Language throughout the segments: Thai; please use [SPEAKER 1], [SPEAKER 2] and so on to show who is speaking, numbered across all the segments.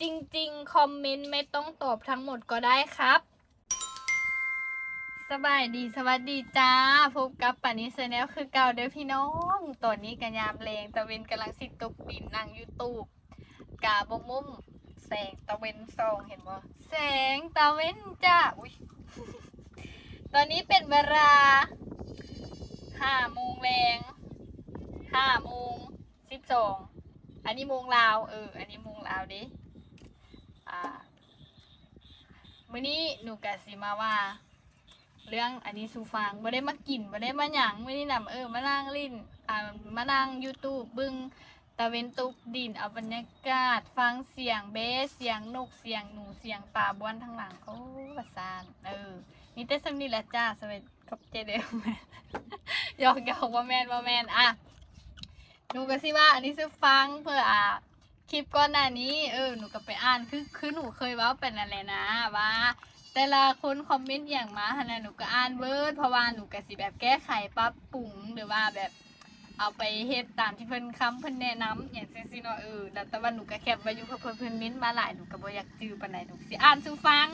[SPEAKER 1] จริงๆ คอมเมนต์ไม่ต้องตอบทั้งหมดก็ได้ครับ สบายดีสวัสดีจ้า พบกับปานิสแนลคือเก่าเด้อพี่น้องตอนนี้กันยามแรงตะเวนกำลังสิตกดินนั่งยูทูบกาบมุมแสงตะเวนส่องเห็นบ่แสงตะเวนจ้าอุ้ยตอนนี้เป็นเวลาห้าโมงแรงห้าโมงสิบสองอันนี้โมงลาวเออ อันนี้โมงลาวดิอ่า มื้อนี้หนูกะสิมาว่า เรื่องอันนี้สูฟังบ่ได้มากินบ่ได้มาหยังมื้อนี้นำเออมานั่งลิ้นอ่ามานั่ง YouTube เบึงตะเวนตกดินเอาบรรยากาศ ฟังเสียงเบสเสียงนกเสียงหนูเสียงป่าบวนทางหลังโอ้ประสานเออมีแต่สำนีแหละจ้าสวัสดีครับเจเดมยอกยอกว่าแมนว่าแมนอะหนูก็สิว่าอันนี้ซื้อฟังเพื่ออะ คลิปก่อนหน้านี้ เออหนูก็ไปอ่านคือคือหนูเคยเว้าเป็นอะไรนะว่า แต่ละคนคอมเมนต์อย่างมาฮะนะหนูก็อ่านเบิร์ดเพราะว่าหนูก็สิแบบแก้ไขปรับปรุงหรือว่าแบบเอาไปเฮ็ดตามที่เพิ่นคำเพิ่นแนะนำอย่างจังซี่เนาะเออแล้วแต่ว่าหนูก็แคปไว้อยู่เพราะเพิ่นเพิ่นเม้นต์มาหลายหนูก็บ่อยากจื้อปานใดหนูสิอ่านสู่ฟัง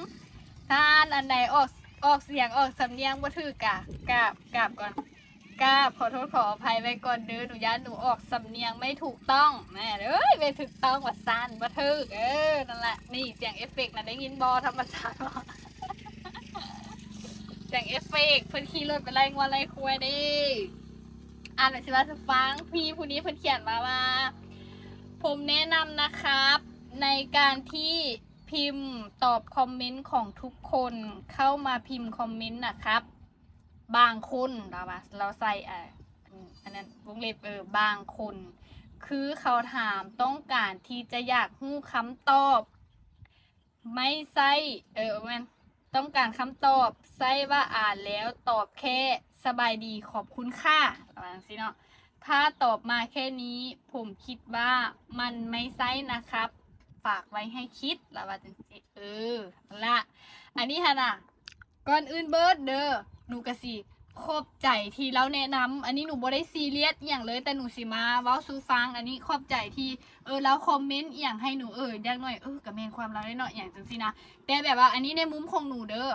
[SPEAKER 1] ถ้าอันใดออกออกเสียงออกสำเนียงบ่ถูกกะกราบกราบก่อน กราบขอโทษขออภัยไว้ก่อนเด้อหนูย่านหนูออกสำเนียงไม่ถูกต้องแม่เอ้ยไม่ถูกต้องว่าซ่านบ่ถูกเออนั่นแหละนี่เสียงเอฟเฟกต์นะได้ยินบ่ธรรมชาติบ่เสียงเอฟเฟกต์เพิ่นขี่รถไปไล่งัวไล่ควยด้อ่านหน่อยสิว่าจะฟังพี่ผู้นี้เพิ่นเขียนมาว่า ผมแนะนำนะครับ ในการที่พิมพ์ตอบคอมเมนต์ของทุกคนเข้ามาพิมพ์คอมเมนต์นะครับ บางคนเราว่าเราใส่อ่าอันนั้นวงเล็บเออบางคน คือเขาถามต้องการที่จะอยากรู้คำตอบ ไม่ใช่เออแมันต้องการคำตอบใช่ว่าอ่านแล้วตอบแค่สบายดีขอบคุณค่ะประมาณนี้เนาะถ้าตอบมาแค่นี้ผมคิดว่ามันไม่ใช่นะครับ ฝากไว้ให้คิดละว่าจังสิเออละอันนี้ฮะน่ะก่อนอื่นเบิร์ดเด้อ หนูกะสิขอบใจที่เราแนะนำอันนี้หนูบ่ได้ซีเรียสอย่างเลยแต่หนูสิมาเว้าสู่ฟัง อันนี้ขอบใจที่เออแล้วคอมเมนต์อย่างให้หนูเอออย่างหน่อยเออกับแมนความเราได้หน่อยอย่างจังสินะแต่แบบว่าอันนี้ในมุมของหนูเด้อ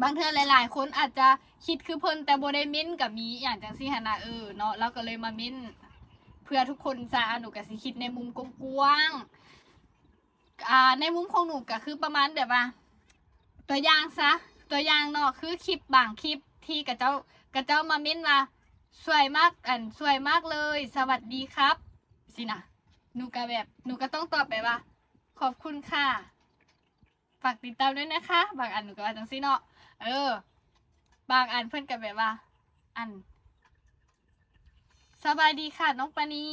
[SPEAKER 1] บางเทื่อหลายๆ คนอาจจะคิดคือเพิ่นแต่บ่ได้เม้นกับมีอย่างจังซี่หนะเออเนาะเราก็เลยมาเม้นเพื่อทุกคนจะหนูก็สิคิดในมุมกว้างอ่าในมุมของหนูก็คือประมาณแบบว่าตัวอย่างซะ ตัวอย่างเนาะคือคลิปบางคลิปที่กระเจ้ากระเจ้ามาเม้นว่าสวยมากอันสวยมากเลย สวัสดีครับ สินะหนูก็แบบหนูก็ต้องตอบไปว่า ขอบคุณค่ะฝากติดตามด้วยนะคะ บางอันหนูก็ว่าจังซี่เนาะเออ บางอันเพื่อนกับแบบว่า อันสบายดีค่ะน้องปานี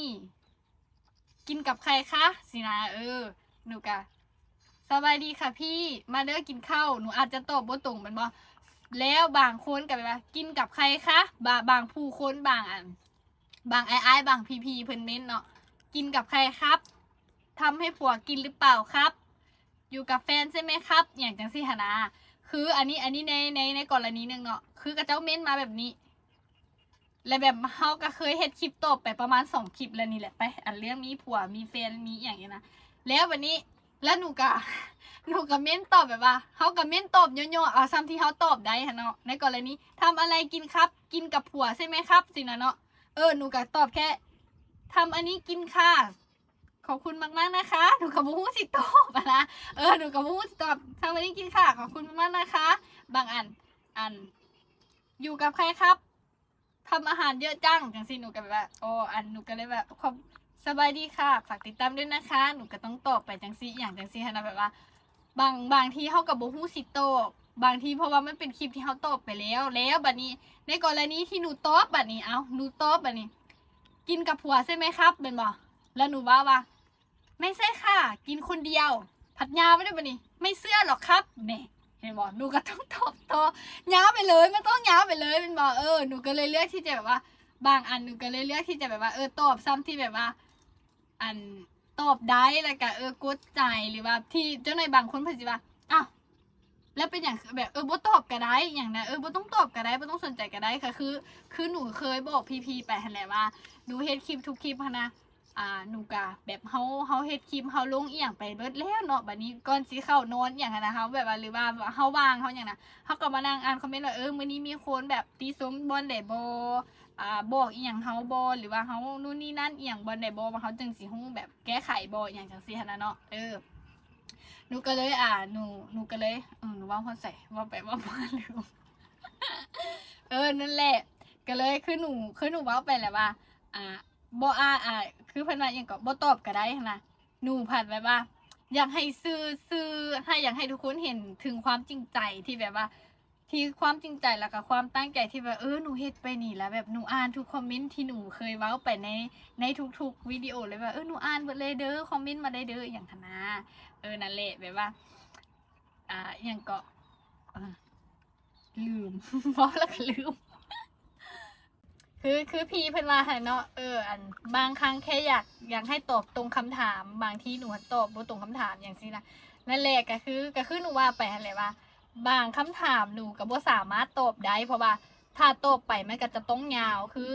[SPEAKER 1] กินกับใครคะสินะเออหนูกะ สบายดีค่ะพี่มาเด้อกินข้าวหนูอาจจะตอบบ่ตรงมันบ่แล้วบางคนกับแบบว่ากินกับใครคะบาบางผู้คนบางอัน บางไอ้ไอ้บางพีพีเพิ่นเม้นเนาะกินกับใครครับทำให้ผัวกินหรือเปล่าครับ อยู่กับแฟนใช่ไหมครับ อย่างจังซี่หนนาคืออันนี้อันนี้ในในในกรณีหนึ่งเนาะคือกระเจ้าเม้นมาแบบนี้ และแบบเฮาก็เคยเฮ็ดคลิปตบไปประมาณสองคลิปแล้วนี่แหละไป อันเรื่องมีผัวมีแฟนมีอย่างเงี้ยนะแล้ววันนี้ แล้วหนูก็หนูก็เม้นตอบแบบว่าเฮาก็เม้นตอบโยๆเอาซ้ำที่เฮาตอบได้ฮะเนาะในกรณีทำอะไรกินครับ กินกับผัวใช่ไหมครับสินะเนาะเออหนูก็ตอบแค่ทำอันนี้กินค่ะขอบคุณมากๆนะคะ หนูกับบูสิตอบนะเออหนูกับพูดตอบทำวันนี้กินค่ะขอบคุณมากนะคะ บางอันอัน อยู่กับใครครับทำอาหารเยอะจังจังสิหนูก็แบบว่าโอ้อันหนูก็เลยแบบขอบ สบายดีค่ะ ฝากติดตามด้วยนะคะ หนูก็ต้องตอบไปจังสิอย่างจังสิฮะนะแบบว่า บางบางทีเขากับบูฮูสิโตอบบางทีเพราะว่ามันเป็นคลิปที่เขาตอบไปแล้ว แล้วบัดนี้ ในกรณีที่หนูตอบบัดนี้ เอาหนูตอบบัดนี้ กินกับผัวใช่ไหมครับเป็นบ่แล้วหนูว่าว่า ไม่ใช่ค่ะ กินคนเดียว ผัดยาไม่ได้ปะนี่ไม่เสื้อหรอกครับเนี่ยเห็นบอกหนูก็ต้องตอบตัวยาไปเลยไม่ต้องย้าไปเลยเป็นบอกเออหนูก็เลยเลือกที่จะแบบว่า บางอันหนูก็เลยเลือกที่จะแบบว่าเออตอบซ้ำที่แบบว่า อันตอบได้แล้วก็เออกดใจหรือว่าที่เจ้าหน่อยบางคนเพิ่นสิว่าอ้าวแล้วเป็นอย่างแบบเออบ่ตอบก็ได้อย่างนั้นเออบ่ต้องตอบก็ได้บ่ต้องสนใจก็ได้ค่ะคือ คือหนูเคยบอกพี่ๆไปหั่นแหละว่าหนูเฮ็ดคลิปทุกคลิปหั้นนะอ่าหนูกะแบบเฮาเฮาเฮ็ดคลิปเฮาลงอีหยังไปเบิดแล้วเนาะบัดนี้ก่อนสิเข้านอนอหย่างนั้นนะเฮาแบบว่าหรือว่าเฮาว่างเฮาหยังนะเฮาก็มานั่งอ่านคอมเมนต์ว่าเออมื้อนี้มีคนแบบตีสมบอลได้บ่ อ่าบอกอีหยังเฮาบ่หรือว่าเฮานู่นนี่นั่นอีหยังบ่ได้บ่ว่าเฮาจึงสิฮู้แบบแก้ไขบ่อหยังจังซี่หั่นน่ะเนาะเออหนูก็เลยอ่าหนูหนูก็เลยเออหนูว่าเฮาใส่ว่าไปว่ามาลืมเออนั่นแหละ ก็เลยคือหนูคือหนูว้าไปแหละว่า อ่าบ่อ่าอ่าคือเพิ่นว่าหยังก็บ่ตอบก็ได้นนะหนูผัดไว้ว่า อยากให้ซื้อซื้อให้อยากให้ทุกคนเห็นถึงความจริงใจที่แบบว่า ที่ความจริงใจแล้วก็ความตั้งใจที่แบบเออหนูเฮ็ดไปนี่แล้วแบบหนูอ่านทุกคอมเมนต์ที่หนูเคยเว้าไปในในทุกๆวิดีโอเลยว่าเออหนูอ่านหมดเลยเด้อคอมเมนต์มาได้เด้ออย่างทนาเออนั่นแหละแบบว่า อ่าอหยังก็ลืมเพราะแล้วก็ลืม คือคือพีเพิ่นว่าให้เนาะเอออันบางครั้งแค่อยากอยากให้ตอบตรงคำถาม บางที่หนูตอบบ่ตรงคำถามอย่างซี่นะนั่นแหละก็คือก็คือหนูว่าไปหั่นแหละว่า บางคำถามหนูก็บ่สามารถตอบได้ เพราะว่าถ้าตอบไปมันก็จะต้องยาวคือ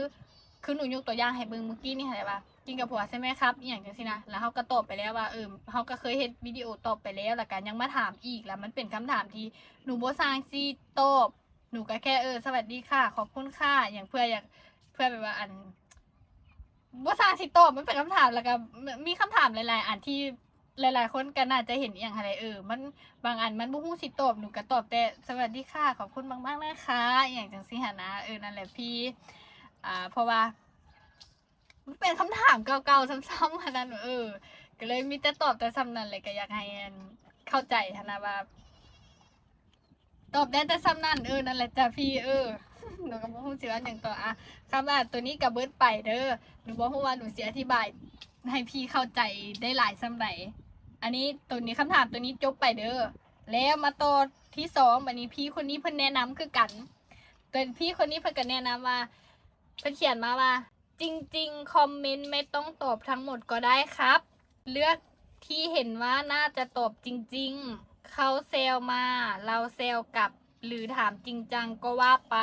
[SPEAKER 1] คือหนูยกตัวอย่างให้เบิ่งเมื่อกี้นี่ค่ะว่ากินกับผัวใช่ไหมครับอหย่างจังซี่นะแล้วเขาก็ตอบไปแล้วว่าเออเขาก็เคยเฮ็ดวิดีโอตอบไปแล้วแล้วก็ยังมาถามอีกแล้วมันเป็นคำถามที่หนูบ่สร้างซีตอบหนูก็แค่เออสวัสดีค่ะ ขอบคุณค่ะอย่างเพื่ออยากเพื่อแบบว่าอันว่าสร้างสิตอบมันเป็นคำถามแล้วก็มีคำถามหลาย ๆ อันที่ หลายๆ คนก็น่าจะเห็นอย่างไรเออ มันบางอันมันบ่ฮู้สิตอบหนูก็ตอบแต่สวัสดีค่ะขอบคุณมากๆนะคะอย่างจังซี่หั่นะเออนั่นแหละพี่ อ่า เพราะว่า มันเป็นคำถามเก่าๆซ้ำๆขนาดนั้นเออ ก็เลยมีแต่ตอบแต่ซ้ำนั่นเลยก็อยากให้อันเข้าใจนะว่าตอบได้แต่ซ้ำนั่นเออนั่นแหละจ้ะพี่เออหนูก็บ่ฮู้สิว่าหยังต่ออะคำว่าตัวนี้ก็เบิดไปเด้อหนูบ่ฮู้ว่าหนูเสิอธิบายให้พี่เข้าใจได้หลายส่ำใด อันนี้ตัวนี้คำถามตัวนี้จบไปเด้อแล้วมาต่อที่สองอันนี้พี่คนนี้เพิ่นแนะนำคือกันตัวพี่คนนี้เพิ่นก็แนะนำว่าเพิ่นเขียนมาว่า จริง ๆ คอมเมนต์ไม่ต้องตอบทั้งหมดก็ได้ครับ เลือกที่เห็นว่าน่าจะตอบจริง ๆ เขาเซลมา เราเซลกลับ หรือถามจริงจังก็ว่าไป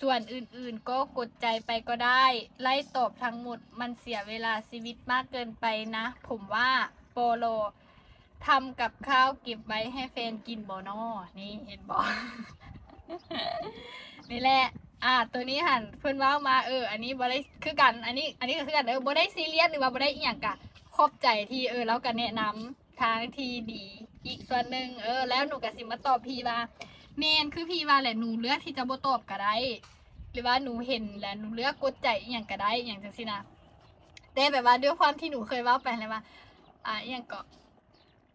[SPEAKER 1] ส่วนอื่นๆก็กดใจไปก็ได้ ไล่ตอบทั้งหมดมันเสียเวลาชีวิตมากเกินไปนะ ผมว่า โปโลทำกับข้าวเก็บไว้ให้แฟนกินบอนอนี่เห็นบอนี่แหละ อ่า ตัวนี้หันเพิ่อนว้ามาเออ อันนี้บได้คือกัน อันนี้ อันนี้ก็คือกันเออบได้ซีเรียสหรือว่าบได้อีหยังกะขอบใจที่เออเราก็แนะนำทางที่ดีอีกส่วนหนึ่งเออ แล้วหนูก็สิมาตอบพี่ว่าแมนคือพี่ว่าแหละหนูเลือกที่จะบตอบก็ได้หรือว่าหนูเห็นแล้วหนูเลือกกดใจอหย่างก็ได้อหย่างจังซี่นะแต่แบบว่าด้วยความที่หนูเคยว้าไปเลยว่า อ่าอย่างก็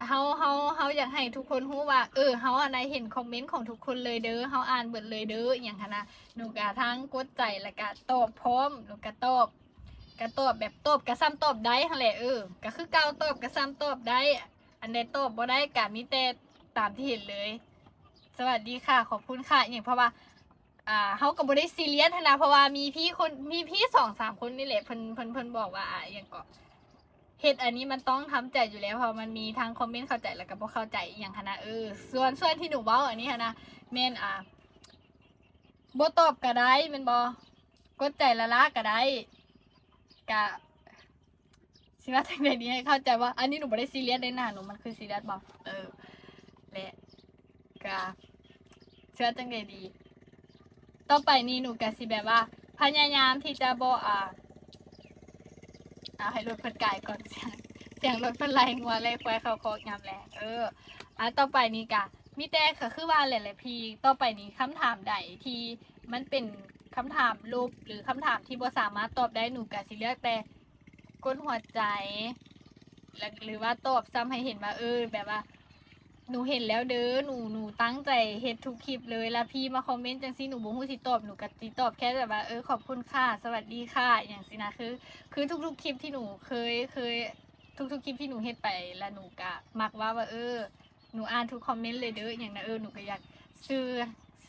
[SPEAKER 1] เฮาเฮาเฮาอยากให้ทุกคนรู้ว่า เออเฮาอันใดเห็นคอมเมนต์ของทุกคนเลยเด้อเฮาอ่านเบิดเลยเด้ออย่างหั้นนะหนูก็ทั้งกดใจแล้วก็ตอบพร้อมหนูก็ตอบก็ตอบแบบตอบกระซ้ำตอบได้หั่นแหละเออก็คือเก่าตอบกระซ้ำตอบได้ อันใดตอบบ่ได้ก็มีแต่ตามที่เห็นเลย สวัสดีค่ะขอบคุณค่ะอย่างเพราะว่าอ่าเฮาก็บ่ได้ซีเรียสนะเพราะว่ามีพี่คนมีพี่สองสามคนนี่แหละเพิ่นเพิ่นเพิ่นบอกว่าอ่าอย่างก็ เฮ็ดอันนี้มันต้องทำใจอยู่แล้วเพราะมันมีทั้งคอมเมนต์เข้าใจแล้วก็บ่เข้าใจอย่างหั้นนะเออส่วนส่วนที่หนูเว้าอันนี้หั้นะแม่นอ่าบ่ตอบก็ได้แม่นบ่กดใจละละก็ได้กะสิว่าทางใดนี้ให้เข้าใจว่า อันนี้หนูไม่ได้ซีเรียสเลยนะหนูมันคือซีเรียสบอกเออและกะเชื่อจังใดดี ต่อไปนี้หนูกะสิแบบว่า พยายามที่จะบออ่า เอาให้รถเพิ่นกายก่อนเสียงเสียงรถเพิ่นไล่งัวไล่ควายเขาโคกยำแหละเอออะต่อไปนี้กะมีแต่ก็คือว่าหลายๆพี่ต่อไปนี้คำถามใดที่มันเป็นคำถามลบหรือคำถามที่บ่สามารถตอบได้หนูกะสิเลือกแต่ก้นหัวใจหรือว่าตอบซ้ำให้เห็นว่าเออแบบว่า หนูเห็นแล้วเด้อหนูหนูตั้งใจเฮ็ดทุกคลิปเลยแล้วพี่มาคอมเมนต์จังซี่หนูบ่ฮู้สิตอบหนูก็สิตอบแค่แบบว่าเออขอบคุณค่ะสวัสดีค่ะอย่างสินะคือ คือทุกๆคลิปที่หนูเคยเคย ทุกๆคลิปที่หนูเฮ็ดไปแล้วหนูก็มักว่าว่าเออหนูอ่านทุกคอมเมนต์เลยเด้ออย่างนะเออหนูก็อยากซื้อ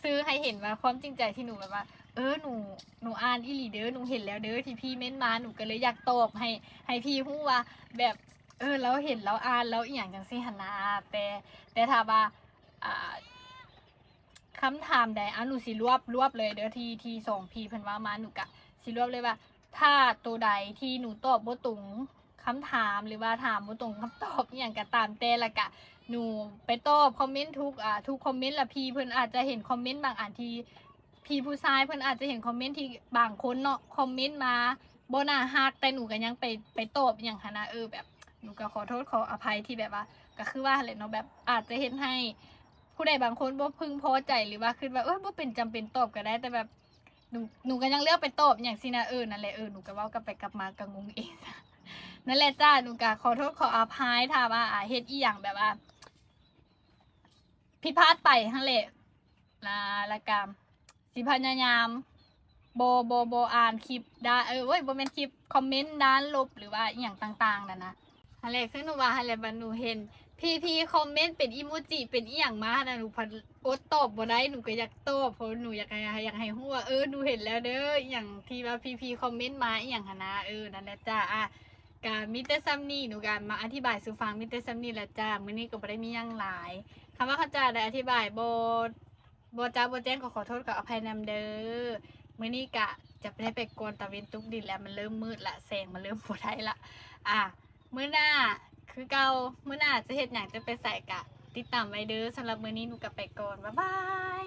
[SPEAKER 1] ซื้อให้เห็นว่าความจริงใจที่หนูแบบว่า เออหนูหนูอ่านอีหลีเด้อหนูเห็นแล้วเด้อที่พี่เม้นมาหนูก็เลยอยากตอบให้ให้พี่ฮู้ว่าแบบ เออเราเห็นเราอ่านแล้วอีหยังจังซี่หันนะแต่แต่ถ้าว่าอ่าคำถามใดอะหนูสิรวบรวบเลยเด้อทีที่ส่งพีเพิ่นว่ามาหนูกะสิรวบเลยว่า ถ้าตัวใดที่หนูตอบบ่ตรงคำถามหรือว่าถามบ่ตรงคำตอบอหย่างก็ตามแต่ละกะหนูไปตอบคอมเมนต์ทุกอ่าทุกคอมเมนต์ละพีเพิ่นอาจจะเห็นคอมเมนต์บางอันที่พี่ผู้ชายเพิ่นอาจจะเห็นคอมเมนต์ที่บางคนเนาะคอมเมนต์มาบ่น่าฮักแต่หนูก็ยังไปไปตอบอหย่างหั้นนะเออแบบ หนูก็ขอโทษขออภัยที่แบบว่า ก็คือว่าแหละเนาะแบบอาจจะเห็นให้ผู้ใดบางคนบ่พึงพอใจหรือว่าคิดว่าเอ้ยบ่เป็นจำเป็นตอบก็ได้แต่แบบหนูหนูก็ยังเลือกไปตอบอย่างสินะเออนั่นแหละเออหนูก็เว้ากลับไปกลับมาก็งงเองนั่นแหละจ้าหนูก็ขอโทษขออภัยถ้าว่าอ่าเฮ็ดอีหยังแบบว่าผิดพลาดไปทั้งแหละละละกรรมสิพยายามโบโบโบอ่านคลิปได้เออเว้ยโบเป็นคลิปคอมเมนต์ด้านลบหรือว่าอย่างต่าง ๆนั่นนะ ฮันแหละคือหนูว่าฮันแหละบันหนูเห็น พี่พีคอมเมนต์เป็นอีโมจิเป็นอีหยังมานะหนูพันอดตอบบ่ได้หนูก็อยากตอบเพราะหนูอยากให้อยากให้ฮู้ว่าเออหนูเห็นแล้วเด้ออหย่างที่ว่าพีพีคอมเมนต์มาอีหยังหันนะเออนั่นแหละจ้าอะกามิเตอร์ซัมนี่หนูการมาอธิบายสู่ฟังมิเตอร์ซัมนี่แหละจ้ามื้อนี้ก็บ่ได้มีหยังหลายคำว่าเขาจะได้อธิบายบ่บ่จ้าบ่แจ้งก็ขอโทษกับอภัยนำเด้อมื้อนี้กะจะไปได้ไปกวนตะเวนตุกดินแล้วมันเริ่มมืดละแสงมันเริ่มบ่ได้ละอะ มื้อหน้าคือเกามื้อหน้าจะเห็ดหยังจะไปใส่กะ ติดตามไว้เด้อสำหรับมื้อนี้หนูกลับไปก่อน บ๊ายบาย